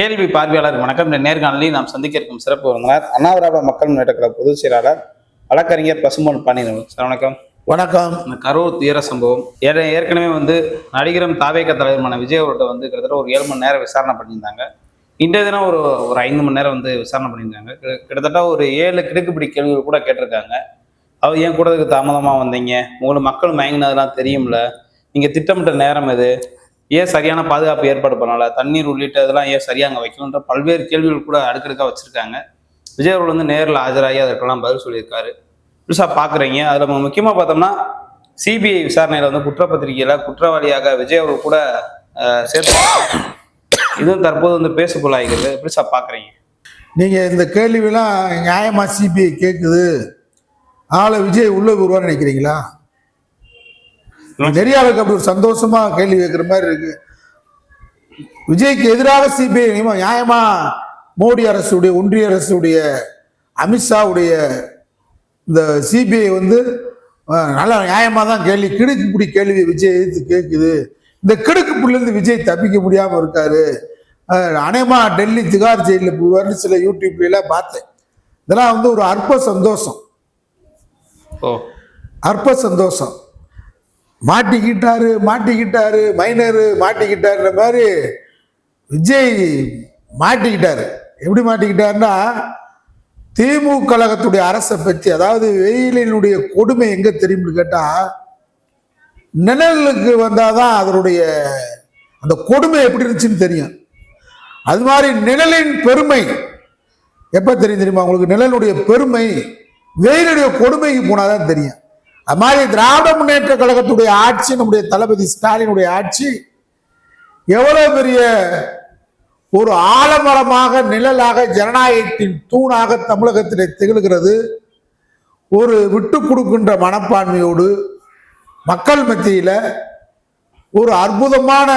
கேள்வி பார்வையாளர் வணக்கம். இந்த நேர்காணலில் நாம் சந்திக்க இருக்கும் சிறப்பு விருந்தினர் அண்ணாதிராவிட மக்கள் முன்னேற்ற கழக பொதுச் செயலாளர் வழக்கறிஞர் பசும்பொன் பாண்டியன் சார் வணக்கம். வணக்கம். இந்த கரூர் துயர சம்பவம் ஏற- ஏற்கனவே வந்து நடிகரும் தாவேக்க தலைவருமான விஜய் அவர்கிட்ட வந்து கிட்டத்தட்ட ஒரு ஏழு மணி நேரம் விசாரணை பண்ணியிருந்தாங்க. இன்றைய தினம் ஒரு ஒரு ஐந்து மணி நேரம் வந்து விசாரணை பண்ணியிருந்தாங்க. கிட்ட- கிட்டத்தட்ட ஒரு ஏழு கிடுக்குப்பிடி கேள்விகள் கூட கேட்டிருக்காங்க. அவர் ஏன் கூட இதுக்கு தாமதமாக வந்தீங்க? உங்களுக்கு மக்கள் மயங்கினதெல்லாம் தெரியும்ல. நீங்கள் திட்டமிட்ட நேரம் எது? ஏன் சரியான பாதுகாப்பு ஏற்பாடு பண்ணல? தண்ணீர் உள்ளிட்ட இதெல்லாம் ஏன் சரியா அங்கே வைக்கணுன்ற பல்வேறு கேள்விகள் கூட அடுக்கடுக்காக வச்சிருக்காங்க. விஜய் அவர்கள் வந்து நேரில் ஆஜராகி அதற்கெல்லாம் பதில் சொல்லியிருக்காரு. புதுசாக பார்க்குறீங்க அதில் நம்ம முக்கியமாக பார்த்தோம்னா சிபிஐ விசாரணையில் வந்து குற்றப்பத்திரிகையில் குற்றவாளியாக விஜய் அவர்கள் கூட சேர்த்து இதுவும் தற்போது வந்து பேசு பொருளாகிறது எப்படி சார் பார்க்குறீங்க நீங்கள் இந்த கேள்வியெல்லாம் நியாயமா சிபிஐ கேட்குது ஆளை விஜய் உள்ள வருவான்னு நினைக்கிறீங்களா? நிறைய ஆளுக்கு அப்படி ஒரு சந்தோஷமா கேள்வி கேட்குற மாதிரி இருக்கு. விஜய்க்கு எதிராக சிபிஐ நியாயமா? மோடி அரசுடைய ஒன்றிய அரசுடைய அமித்ஷாவுடைய இந்த சிபிஐ வந்து நல்ல நியாயமாக தான் கேள்வி கிடுக்குப்பிடி கேள்வி விஜய் எதிர்த்து கேட்குது இந்த கிடுக்குப்பிடிலேருந்து விஜய் தப்பிக்க முடியாமல் இருக்காரு. அநேகமா டெல்லி திகார் ஜெயிலில் போவார்னு சில யூடியூப்ல எல்லாம் பார்த்தேன். இதெல்லாம் வந்து ஒரு அற்ப சந்தோஷம். ஓ. அற்ப சந்தோஷம். மாட்டிக்கிட்டாரு மாட்டிக்கிட்டாரு மைனரு மாட்டிக்கிட்டாருன்ற மாதிரி விஜய் மாட்டிக்கிட்டாரு. எப்படி மாட்டிக்கிட்டாருன்னா திமுக கழகத்துடைய அரசை பற்றி அதாவது வெயிலினுடைய கொடுமை எங்கே தெரியும்னு கேட்டால் நிழலுக்கு வந்தாதான் அதனுடைய அந்த கொடுமை எப்படி இருந்துச்சுன்னு தெரியும். அது மாதிரி நிழலின் பெருமை எப்போ தெரியும் தெரியுமா? உங்களுக்கு நிழலுடைய பெருமை வெயிலுடைய கொடுமைக்கு போனாதான் தெரியும். அது மாதிரி திராவிட முன்னேற்ற கழகத்துடைய ஆட்சி நம்முடைய தளபதி ஸ்டாலினுடைய ஆட்சி எவ்வளவு பெரிய ஒரு ஆலமரமாக நிழலாக ஜனநாயகத்தின் தூணாக தமிழகத்திலே திகழ்கிறது. ஒரு விட்டு கொடுக்கின்ற மனப்பான்மையோடு மக்கள் மத்தியில் ஒரு அற்புதமான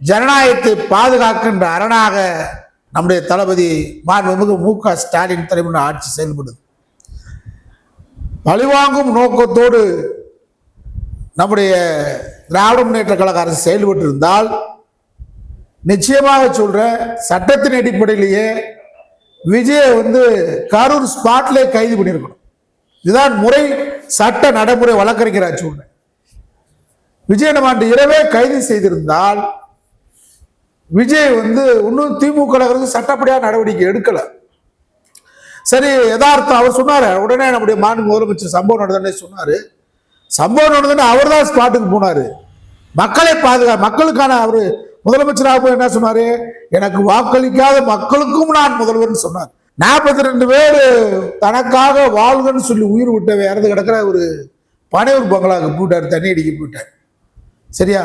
ஜனநாயகத்தை பாதுகாக்கின்ற அரணாக நம்முடைய தளபதி மாண்புமிகு மு க ஸ்டாலின் தலைமையில் ஆட்சி செயல்படுது. பழிவாங்கும் நோக்கத்தோடு நம்முடைய திராவிட முன்னேற்ற கழக அரசு செயல்பட்டு இருந்தால் நிச்சயமாக சொல்றேன் சட்டத்தின் அடிப்படையிலேயே விஜயை வந்து கரூர் ஸ்பாட்லேயே கைது பண்ணியிருக்கணும் இதுதான் முறை சட்ட நடைமுறை வழக்கறிஞராச்சு ஒன்று விஜய் நம்ம அன்று இரவே கைது செய்திருந்தால் விஜய் வந்து இன்னும் திமுக சட்டப்படியாக நடவடிக்கை எடுக்கலை. சரி யதார்த்தம் அவர் சொன்னார். உடனே நம்முடைய மாநில முதலமைச்சர் சம்பவம் நடந்தனே சொன்னார். சம்பவம் நடந்தனே அவர் தான் ஸ்பாட்டுக்கு போனாரு. மக்களை பாதுகா மக்களுக்கான அவர் முதலமைச்சராக போய் என்ன சொன்னார்? எனக்கு வாக்களிக்காத மக்களுக்கும் நான் முதல்வர்னு சொன்னார். நாற்பத்தி ரெண்டு பேர் தனக்காக வாழ்கன்னு சொல்லி உயிர் விட்ட இறந்து கிடக்கிற ஒரு பனையூர் பங்களாவுக்கு போயிட்டார் தண்ணி அடிக்க போயிட்டார். சரியா?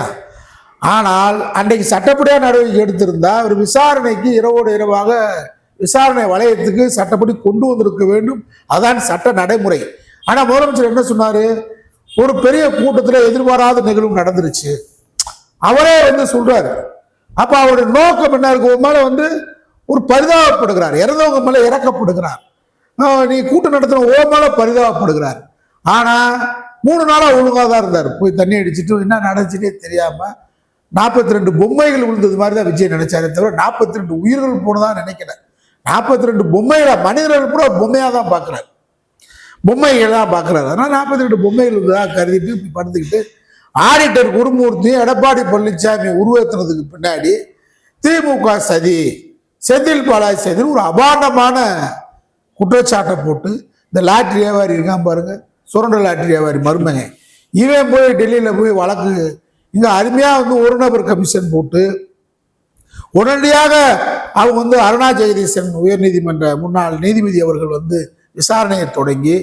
ஆனால் அன்றைக்கு சட்டப்படியாக நடவடிக்கை எடுத்திருந்தா அவர் விசாரணைக்கு இரவோடு இரவாக விசாரணை வளையத்துக்கு சட்டப்படி கொண்டு வந்திருக்க வேண்டும். அதான் சட்ட நடைமுறை. ஆனால் முதலமைச்சர் என்ன சொன்னாரு? ஒரு பெரிய கூட்டத்தில் எதிர்பாராத நிகழ்வு நடந்துருச்சு. அவரே வந்து சொல்றாரு. அப்ப அவருடைய நோக்கம் என்ன இருக்கு? உன் மேல வந்து ஒரு பரிதாபப்படுகிறார். இறந்தவங்க மேல இறக்கப்படுகிறார். நீ கூட்டம் நடத்தின ஓ மேல பரிதாபப்படுகிறார். ஆனா மூணு நாளா ஒழுங்கா தான் இருந்தார். போய் தண்ணி அடிச்சுட்டு என்ன நடந்துச்சுன்னே தெரியாம நாற்பத்தி ரெண்டு பொம்மைகள் விழுந்தது மாதிரி தான் விஜய் நினைச்சாரே தவிர நாற்பத்தி ரெண்டு உயிர்கள் போனதான் நினைக்கிறேன் நாற்பத்தி ரெண்டு பொம்மைகளை மனிதர்கள் கூட பொம்மையாக தான் பார்க்கிறார். பொம்மைகள் தான் பார்க்குறாரு. அதனால் நாற்பத்தி ரெண்டு பொம்மைகள் தான் கருதிட்டு இப்படி படுத்துக்கிட்டு ஆடிட்டர் குருமூர்த்தி எடப்பாடி பழனிசாமி உருவேற்றினதுக்கு பின்னாடி திமுக சதி செந்தில் பாலாஜி சதி ஒரு அபாண்டமான குற்றச்சாட்டை போட்டு இந்த லாட்ரி வியாபாரி இருக்கான் பாருங்க சுரண்ட லாட்ரி வியாபாரி மருமகன். இவன் போய் டெல்லியில் போய் வழக்கு இங்கே அருமையாக வந்து ஒரு நபர் கமிஷன் போட்டு உடனடியாக அவங்க வந்து அருணா ஜெகதீசன் உயர்நீதிமன்ற முன்னாள் நீதிபதி அவர்கள் வந்து விசாரணையை தொடங்கி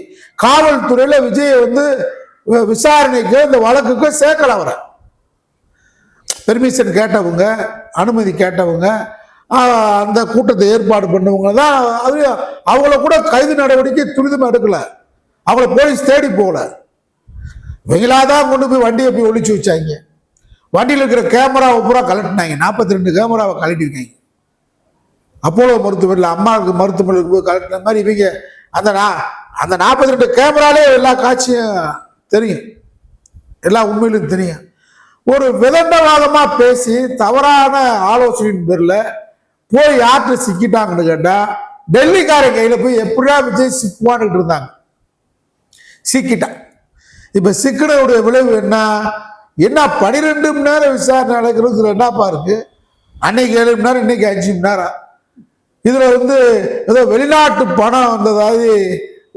காவல்துறையில விஜயை வந்து விசாரணைக்கு இந்த வழக்குக்கு சேர்க்கல அவரை. பெர்மிஷன் கேட்டவங்க அனுமதி கேட்டவங்க அந்த கூட்டத்தை ஏற்பாடு பண்ணவங்க தான் அது அவங்கள கூட கைது நடவடிக்கை துரிதமாக எடுக்கல. அவங்கள போலீஸ் தேடி போகல. இவங்களாதான் கொண்டு போய் வண்டியை போய் ஒழிச்சு வச்சாங்க. வண்டியில் இருக்கிற கேமராவை பூரா கலட்டினாங்க நாற்பத்தி ரெண்டு கேமராவை கலட்டிருக்காங்க அப்போலோ மருத்துவமனையில் அம்மாவுக்கு மருத்துவமனைக்கு போய் கலட்டின மாதிரி இவங்க அந்த நா- அந்த நாற்பத்தி ரெண்டு கேமராலே எல்லா காட்சியும் தெரியும். எல்லா உண்மையிலும் தெரியும். ஒரு விதண்டவாதமாக பேசி தவறான ஆலோசனையின் பேரில் போய் யார்கிட்ட சிக்கிட்டாங்கன்னு கேட்டால் டெல்லிக்காரன் கையில் போய் எப்படியா விஜய் சிக்குவான்னுட்டு இருந்தாங்க. சிக்கிட்டான். இப்போ சிக்கினவுடைய விளைவு என்ன? என்ன பன்னிரெண்டு மணி நேரம் விசாரணை நடக்கிறது என்னப்பா இருக்கு? அன்னைக்கு ஏழு மணி நேரம் இன்னைக்கு அஞ்சு மணி நேரம். இதில் வந்து ஏதோ வெளிநாட்டு பணம் வந்ததாவது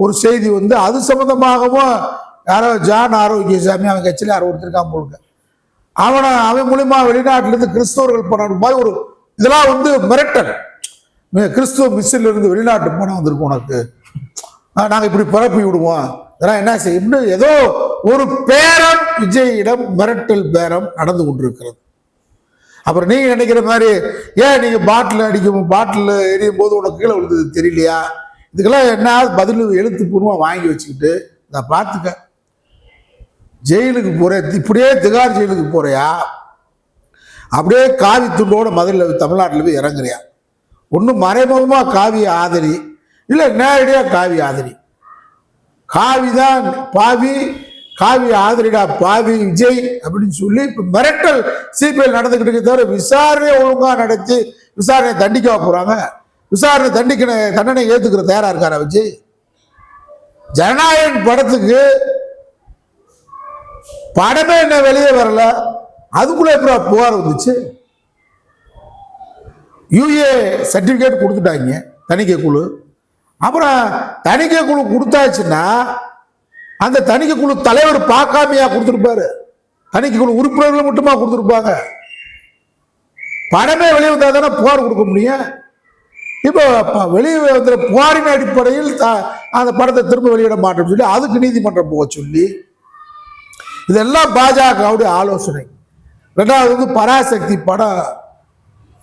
ஒரு செய்தி வந்து அது சம்மந்தமாகவும் யாரோ ஜான் ஆரோக்கியசாமி அவன் கட்சியில் யாரோ ஒருத்தருக்கான் போலுங்க அவனை அவன் மூலிமா வெளிநாட்டிலேருந்து கிறிஸ்தவர்கள் பணம் மாதிரி ஒரு இதெல்லாம் வந்து மிரட்டல். கிறிஸ்துவ மிஸ்ஸிலிருந்து வெளிநாட்டு பணம் வந்திருக்கும் உனக்கு. நாங்கள் இப்படி பரப்பி விடுவோம். இதெல்லாம் என்ன செய்ய ஏதோ ஒரு பேரம் விஜயிடம் மிரட்டல் பேரம் நடந்து கொண்டிருக்கிறது. அப்புறம் நீங்க நினைக்கிற மாதிரி ஏன் நீங்க பாட்டில் அடிக்கும் பாட்டில் எரியும் போது உனக்கு கீழே விழுந்தது தெரியலையா? இதுக்கெல்லாம் என்ன பதில் எழுத்துப்பூர்வமாக வாங்கி வச்சுக்கிட்டு நான் பார்த்துக்க. ஜெயிலுக்கு போற இப்படியே திகார் ஜெயிலுக்கு போறியா? அப்படியே காவி துண்டோட மதுரையில் தமிழ்நாட்டில் போய் இறங்குறியா? ஒன்றும் மறைமுகமாக காவி ஆதரி இல்லை நேரடியாக காவி ஆதரி. காவி தான் பாவி காவி ஆதரிடா பாவி விஜய் அப்படின்னு சொல்லி இப்போ மிரட்டல் சிபிஐ நடந்துக்கிட்டு இருக்க தவிர விசாரணை ஒழுங்கா நடத்தி விசாரணை தண்டிக்க போறாங்க. விசாரணை தண்டிக்கிற தண்டனை ஏத்துக்கிற தயாரா இருக்காரா விஜய்? ஜனநாயகன் படத்துக்கு படமே என்ன வெளியே வரல. அதுக்குள்ள எப்படி புகார் வந்துச்சு? யூஏ சர்டிபிகேட் கொடுத்துட்டாங்க தணிக்கை குழு. அப்புறம் தணிக்கை குழு கொடுத்தாச்சுன்னா அந்த தணிக்கை குழு தலைவர் பார்க்காமையா கொடுத்துருப்பாரு. தணிக்கை குழு உறுப்பினர்கள் மட்டுமா கொடுத்துருப்பாங்க. படமே வெளியே வந்தால் தானே புகார் கொடுக்க முடியும். இப்போ வெளியே வந்த புகாரின் அடிப்படையில் த- அந்த படத்தை திரும்ப வெளியிட மாட்டோம்னு சொல்லி அதுக்கு நீதிமன்றம் போக சொல்லி. இதெல்லாம் பாஜகவுடைய ஆலோசனை. ரெண்டாவது வந்து பராசக்தி படம்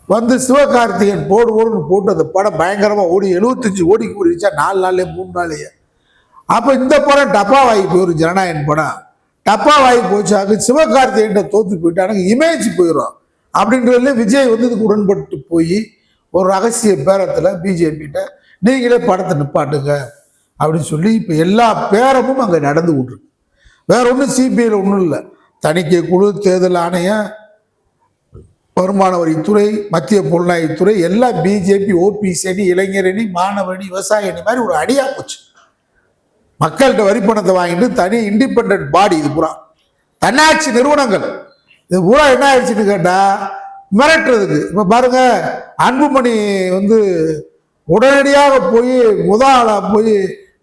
வந்து சிவகார்த்திகேயன் போடு ஓடுன்னு போட்டு அந்த படம் பயங்கரமாக ஓடி எழுபத்தஞ்சு ஓடி கூடிச்சா நாலு நாள்லேயே மூணு நாளையே அப்போ இந்த படம் டப்பா வாங்கி போயிடும் ஜனநாயகன் படம் டப்பா வாங்கி போச்சாக்கு சிவகார்த்திகேயன் தோத்து போயிட்டானுங்க இமேஜ் போயிடும் அப்படின்றதுல விஜய் வந்து இதுக்கு உடன்பட்டு போய் ஒரு ரகசிய பேரத்தில் பிஜேபிகிட்ட நீங்களே படத்தை நிப்பாட்டுங்க அப்படின்னு சொல்லி இப்போ எல்லா பேரமும் அங்கே நடந்து விட்ருக்கு வேற ஒன்றும் சிபிஐயில் ஒன்றும் இல்லை. தணிக்கை குழு தேர்தல் ஆணையம் வருமான வரித்துறை மத்திய புலனாய்வுத்துறை எல்லாம் பிஜேபி ஓபிசி அணி இளைஞர் அணி மாணவ அணி விவசாய அணி மாதிரி ஒரு அடியா போச்சு. மக்கள்கிட்ட வரி பணத்தை வாங்கிட்டு தனி இண்டிபெண்ட் பாடி இது பூரா. தன்னாட்சி நிறுவனங்கள். இது பூரா என்ன ஆயிடுச்சுன்னு கேட்டால் மிரட்டுறதுக்கு. இப்போ பாருங்க அன்புமணி வந்து உடனடியாக போய் முத போய்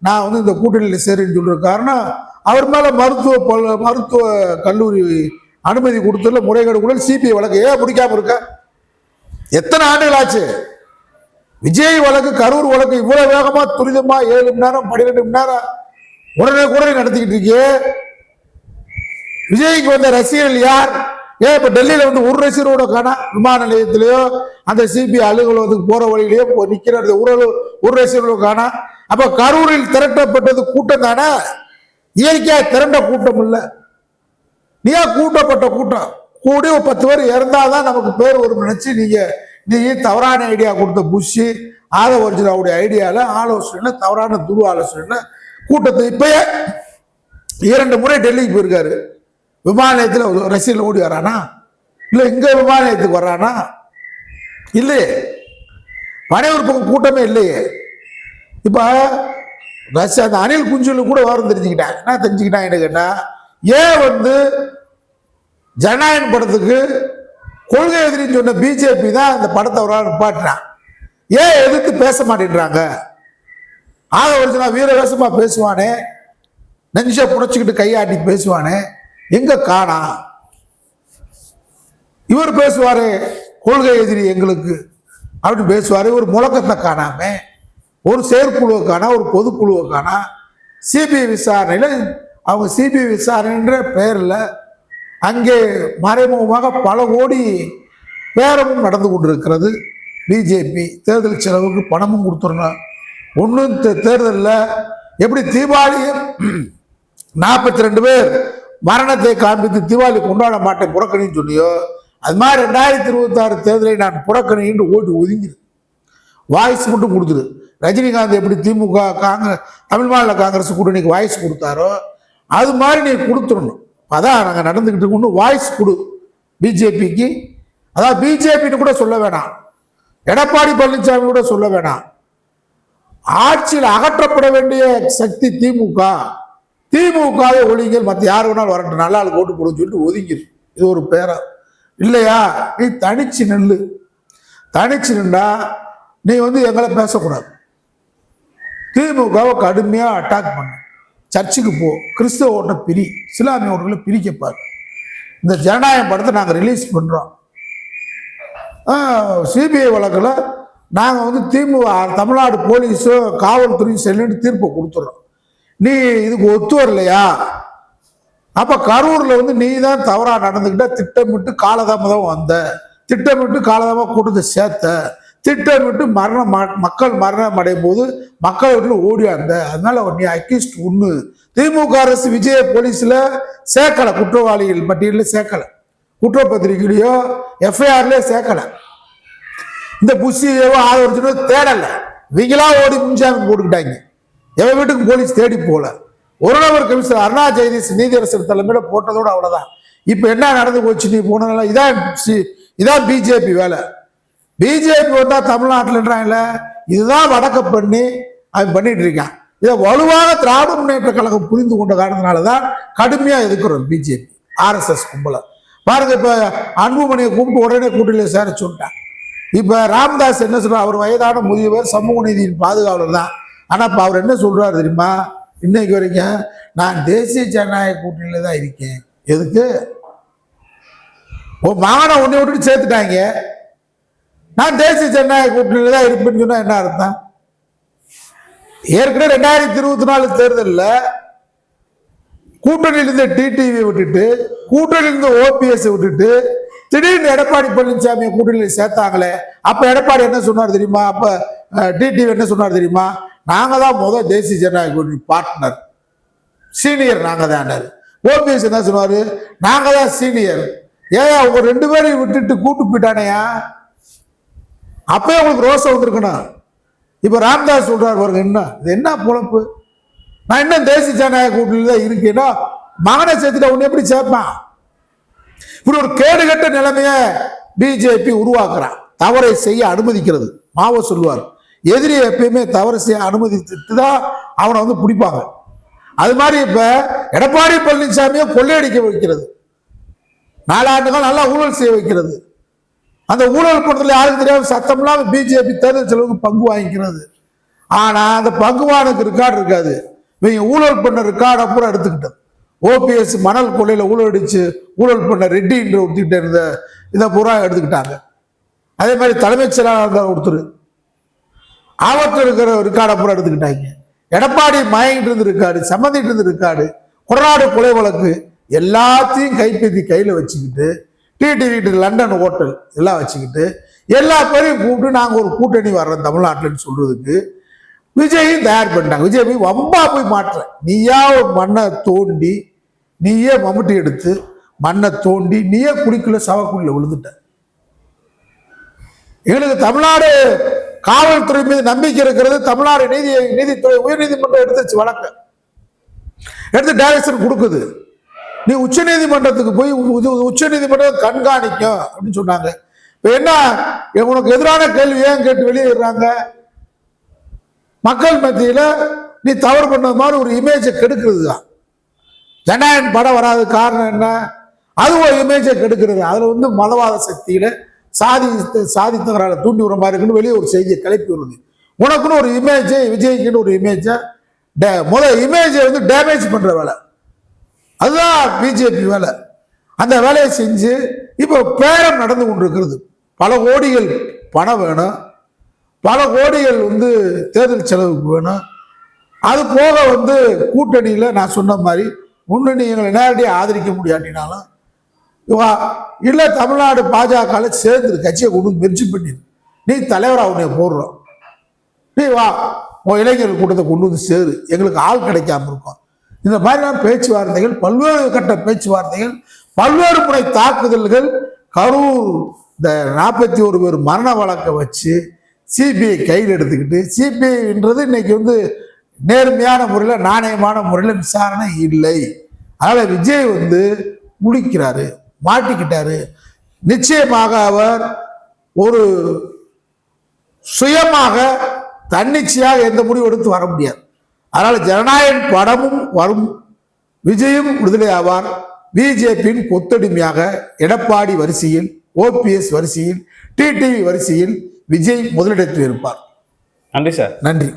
நான் வந்து இந்த கூட்டணியில் சேருன்னு சொல்ற காரணம் அவர் மேலே மருத்துவ பல் மருத்துவ கல்லூரி அனுமதி கொடுத்ததுல முறைகேடு கூட சிபிஐ வழக்கு. ஏன் பிடிக்காம இருக்க? எத்தனை ஆண்டுகள் ஆச்சு? விஜய் வழக்கு கரூர் வழக்கு இவ்வளோ வேகமாக துரிதமாக ஏழு மணி நேரம் பன்னிரெண்டு மணி நேரம் உடனே கூட நடத்திக்கிட்டு இருக்கே விஜய்க்கு வந்த ரசிகர்கள் யார்? ஏன் இப்ப டெல்லியில வந்து ஒரு ரசிகரோட காணா விமான நிலையத்திலேயோ அந்த சிபிஐ அலுவலகத்துக்கு போற வழியிலேயோ இப்போ நிக்கிற ஒரு ஒரு ரசிகர்களோ காணா அப்ப கரூரில் திரட்டப்பட்டது கூட்டம் தானே? இயற்கையா திரண்ட கூட்டம் இல்ல. நீயா கூட்டப்பட்ட கூட்டம். கூடி ஒரு பத்து பேர் இறந்தாதான் நமக்கு பேர் வரும் நினைச்சு நீங்க நீங்க தவறான ஐடியா கொடுத்த புஷி ஆதவ ஒரிஜினாவுடைய ஐடியால ஆலோசனை தவறான துரு ஆலோசனை கூட்டத்தை இப்பயே இரண்டு முறை டெல்லிக்கு போயிருக்காரு. விமான நிலையத்தில் ஓடி வரானா? இல்லை இங்கே விமான நிலையத்துக்கு வர்றானா இல்லையே. பனையூர் பக்கம் கூட்டமே இல்லையே. இப்போ ரஷ்யா அந்த அனில் குஞ்சுல கூட வரும் தெரிஞ்சுக்கிட்டாங்க. என்ன தெரிஞ்சுக்கிட்டாங்கன்னு கேட்டா ஏன் வந்து ஜனநாயகன் படத்துக்கு கொள்கை எதிரின்னு சொன்ன பிஜேபி தான் அந்த படத்தை ஒரு ஆள் நிப்பாட்டினான். ஏன் எதிர்த்து பேச மாட்டேன்றாங்க? ஆக ஒருத்தனா வீரவேசமா பேசுவானே நெஞ்ச புடைச்சிக்கிட்டு கையாட்டி பேசுவானே எங்க காணா? இவர் பேசுவாரு கொள்கை எதிரி எங்களுக்கு அப்படின்னு பேசுவாரு ஒரு முழக்கத்தை காணாம. ஒரு செயற்குழுவை காணா ஒரு பொதுக்குழுவை காணா. சிபிஐ விசாரணையில் அவங்க சிபிஐ விசாரணைன்ற பெயரில் அங்கே மறைமுகமாக பல கோடி பேரமும் நடந்து கொண்டிருக்கிறது. பிஜேபி தேர்தல் செலவுக்கு பணமும் கொடுத்துடணும். ஒன்றும் தேர்தலில் எப்படி தீபாவளி நாற்பத்தி ரெண்டு பேர் மரணத்தை காண்பித்து தீபாவளி கொண்டாட மாட்டேன் புறக்கணின்னு சொல்லியோ அது மாதிரி ரெண்டாயிரத்தி இருபத்தாறு தேர்தலை நான் புறக்கணின்னு ஓட்டு ஒதுங்கிடு வாய்ஸ் மட்டும் கொடுத்துரு. ரஜினிகாந்த் எப்படி திமுக காங்கிரஸ் தமிழ் மாநில காங்கிரஸ் கூட்டணிக்கு வாய்ஸ் கொடுத்தாரோ அது மாதிரி நீ கொடுத்துடணும். அதான் நாங்கள் நடந்துக்கிட்டு ஒன்று வாய்ஸ் கொடு. பிஜேபிக்கு. அதான் பிஜேபின்னு கூட சொல்ல வேணாம். எடப்பாடி பழனிசாமி கூட சொல்ல வேணாம். ஆட்சியில் அகற்றப்பட வேண்டிய சக்தி திமுக. திமுகவை ஒழிங்கள் மற்ற யார் வேணாலும் வரட்டும் நல்லா ஆளுக்கு ஓட்டு போடுன்னு சொல்லிட்டு ஒதுங்கிடு இது ஒரு பேரா. இல்லையா? நீ தனிச்சு நில்லு. தனிச்சு நின்றா நீ வந்து எங்களை பேசக்கூடாது. திமுகவை கடுமையாக அட்டாக் பண்ணு. சர்ச்சுக்கு போ. கிறிஸ்தவ ஓட்டை பிரி. இஸ்லாமிய ஓட்டங்களை பிரிக்கப்பார் இந்த ஜனநாயகம் படத்தை நாங்கள் ரிலீஸ் பண்ணுறோம் சிபிஐ வழக்கில் நாங்கள் வந்து திமுக தமிழ்நாடு போலீஸும் காவல்துறையும் செல்லுன்னு தீர்ப்பு கொடுத்துட்றோம் நீ இதுக்கு ஒத்து வரலையா? அப்போ கரூரில் வந்து நீ தான் தவறாக நடந்துக்கிட்ட திட்டமிட்டு காலதாமதம் வந்த திட்டமிட்டு காலதாமதம் கூட்டத்தை சேர்த்த திட்டமிட்டு மரணம் மக்கள் மரணம் அடையும் போது மக்கள் வீட்டில் ஓடி ஓடியாந்த அதனால நீ அக்யூஸ்ட் ஒன்று திமுக அரசு விஜய போலீஸில் சேர்க்கலை குற்றவாளிகள் பட்டியலில் சேர்க்கலை. குற்றப்பத்திரிகையிலையோ எஃப்ஐஆர்லேயே சேர்க்கலை. இந்த புஷியோ ஆதரிச்சனோ தேடலை. இவங்களா ஓடி முன்ஜாமீன் போட்டுக்கிட்டாங்க. எவன் வீட்டுக்கு போலீஸ் தேடி போகல. ஒரு நபர் கமிஷனர் அருணா ஜெயதீஷ் நீதியரசர் தலைமையில போட்டதோட அவ்வளோதான் இப்போ என்ன நடந்து போச்சு நீ போனதால இதான் சி- இதான் பிஜேபி வேலை. பிஜேபி வந்தா தமிழ்நாட்டில்ன்றாங்கல்ல இதுதான் வடக்க பண்ணி அவன் பண்ணிட்டு இருக்கான். இதை வலுவாக திராவிட முன்னேற்ற கழகம் புரிந்து கொண்ட காரணத்தினால தான் கடுமையாக எதிர்க்கிறோம் பிஜேபி ஆர்எஸ்எஸ் கும்பலை. பாருங்க இப்போ அன்புமணியை கூப்பிட்டு உடனே கூட்டிலே சேர சொல்லிட்டான். இப்போ ராம்தாஸ் என்ன சொல்றார்? அவர் வயதான முதியவர் சமூக நீதியின் பாதுகாவலர் தான். ஆனால் இப்போ அவர் என்ன சொல்றாரு தெரியுமா? இன்னைக்கு வரைக்கும் நான் தேசிய ஜனநாயக கூட்டணியில் தான் இருக்கேன். எதுக்கு? ஓ மகனை உன்னை விட்டுட்டு சேர்த்துட்டாங்க. நான் தேசிய ஜனநாயக கூட்டணியில் தான் இருப்பேன்னு சொன்னால் என்ன அர்த்தம்? ஏற்கனவே ரெண்டாயிரத்தி இருபத்தி நாலு தேர்தலில் கூட்டணியிலிருந்து டிடிவி விட்டுட்டு கூட்டணியிலிருந்து ஓபிஎஸ் விட்டுட்டு திடீர்னு எடப்பாடி பழனிசாமியை கூட்டணியில் சேர்த்தாங்களே அப்போ எடப்பாடி என்ன சொன்னார் தெரியுமா? அப்போ டிடிவி என்ன சொன்னார் தெரியுமா? நாங்கள் தான் முதல் தேசிய ஜனநாயக கூட்டணி பார்ட்னர் சீனியர் நாங்கள் தான் ஓபிஎஸ் என்ன சொன்னார்? நாங்கள் தான் சீனியர் ஏன் அவங்க ரெண்டு பேரையும் விட்டுட்டு கூட்டு போயிட்டானேயா அப்பயே உங்களுக்கு ரோசம் வந்திருக்கணும். இப்போ ராம்தாஸ் சொல்கிறார் பாருங்க என்ன? இது என்ன பொழப்பு? நான் இன்னும் தேசிய ஜனநாயக கூட்டணியில் தான் இருக்கேன்னா மகனை சேர்த்துட்டு உன்னை எப்படி சேர்ப்பான்? இப்படி ஒரு கெட்ட நிலைமைய பிஜேபி உருவாக்குறான் தவறை செய்ய அனுமதிக்கிறது. மாவோ சொல்லுவார். எதிரி எப்பயுமே தவறு செய்ய அனுமதித்து தான் அவனை வந்து பிடிப்பாங்க. அது மாதிரி இப்ப எடப்பாடி பழனிசாமியை கொள்ளையடிக்க வைக்கிறது. நாலாண்டுகள் நல்லா ஊழல் செய்ய வைக்கிறது. அந்த ஊழல் கூட்டத்தில் யாருக்கு தெரியாம சத்தம் பிஜேபி தேர்தல் செலவுக்கு பங்கு வாங்கிக்கிறது. ஆனா அந்த பங்குவானுக்கு ரெக்கார்டு இருக்காது. இவங்க ஊழல் பண்ண ரெக்கார்டை பூரா எடுத்துக்கிட்டது ஓபிஎஸ் மணல் கொள்ளையில் ஊழல் அடிச்சு ஊழல் பண்ண ரெட்டின்ற ஒருத்திக்கிட்ட இருந்த இதை பூரா எடுத்துக்கிட்டாங்க. அதே மாதிரி தலைமைச் செயலாளர் ஒருத்தர். ஆபத்தில் இருக்கிற ரெக்கார்டை பூரா எடுத்துக்கிட்டாங்க. எடப்பாடி மயங்கிட்டு இருந்து இருக்காரு சம்மந்திட்டு இருந்து இருக்காரு கொடநாடு கொலை வழக்கு எல்லாத்தையும் கைப்பற்றி கையில் வச்சுக்கிட்டு டிடிவி லண்டன் ஹோட்டல் எல்லாம் வச்சுக்கிட்டு எல்லா பேரையும் கூப்பிட்டு நாங்கள் ஒரு கூட்டணி வர்றோம் தமிழ்நாட்டில்னு சொல்றதுக்கு. விஜயும் தயார் பண்ணிட்டாங்க. விஜய் போய் வம்பா போய் மாட்டுற நீயா ஒரு மண்ணை தோண்டி நீயே மம்முட்டி எடுத்து மண்ணை தோண்டி நீயே குடிக்குள்ள சவக்குழியில் விழுந்துட்ட. எங்களுக்கு தமிழ்நாடு காவல்துறை மீது நம்பிக்கை இருக்கிறது. தமிழ்நாடு நீதி நீதித்துறை உயர்நீதிமன்றம் எடுத்துச்சு வழக்கு. எடுத்து டைரக்ஷன் கொடுக்குது. நீ உச்ச நீதிமன்றத்துக்கு போய் உச்ச நீதிமன்றம் கண்காணிக்கும் அப்படின்னு சொன்னாங்க. இப்போ என்ன? உனக்கு எதிரான கேள்வி ஏன் கேட்டு வெளியிடுறாங்க மக்கள் மத்தியில நீ தவறு பண்ண மாதிரி ஒரு இமேஜை கெடுக்கிறது தான் ஜனநாயகன் படம் வராத காரணம் என்ன? அது ஒரு இமேஜை கெடுக்கிறது. அதில் வந்து மதவாத சக்தியில சாதி சாதி தகராறு தூண்டி விடுற மாதிரி இருக்குன்னு வெளியே ஒரு செய்தியை கிளப்பி வருது உனக்குன்னு ஒரு இமேஜை விஜய்க்குன்னு ஒரு இமேஜை முதல் இமேஜை வந்து டேமேஜ் பண்ற வேலை. அதுதான் பிஜேபி வேலை. அந்த வேலையை செஞ்சு இப்போ பேரம் நடந்து கொண்டிருக்கிறது. பல கோடிகள் பணம் வேணும். பல கோடிகள் வந்து தேர்தல் செலவுக்கு வேணும். அது போக வந்து கூட்டணியில் நான் சொன்ன மாதிரி முன்னணி எங்களை நேரடியாக ஆதரிக்க முடியாட்டினாலும் இவா இல்லை தமிழ்நாடு பாஜகவில் சேர்ந்து கட்சியை கொண்டு வந்து மெர்ஜி பண்ணிடு நீ தலைவராக உன்னை போடுறோம். நீ வா உன் இளைஞர்கள் கூட்டத்தை கொண்டு வந்து சேரு. எங்களுக்கு ஆள் கிடைக்காம இருக்கும். இந்த மாதிரியான பேச்சுவார்த்தைகள் பல்வேறு கட்ட பேச்சுவார்த்தைகள் பல்வேறு முறை தாக்குதல்கள் கரூர் இந்த நாற்பத்தி ஒரு பேர் மரண வழக்கை வச்சு சிபிஐ கையில் எடுத்துக்கிட்டு சிபிஐன்றது இன்னைக்கு வந்து நேர்மையான முறையில் நாணயமான முறையில் விசாரணை இல்லை. அதனால் விஜய் வந்து முழிக்கிறாரு மாட்டிக்கிட்டாரு. நிச்சயமாக அவர் ஒரு சுயமாக தன்னிச்சையாக எந்த முடிவு எடுத்து வர முடியாது. அதனால் ஜனநாயகன் படமும் வரும். விஜயும் விடுதலை ஆவார். பிஜேபியின் கொத்தடிமையாக எடப்பாடி வரிசையில் ஓபிஎஸ் வரிசையில் டிடிவி வரிசையில் விஜய் முதலிடத்தில் இருப்பார். நன்றி சார். நன்றி.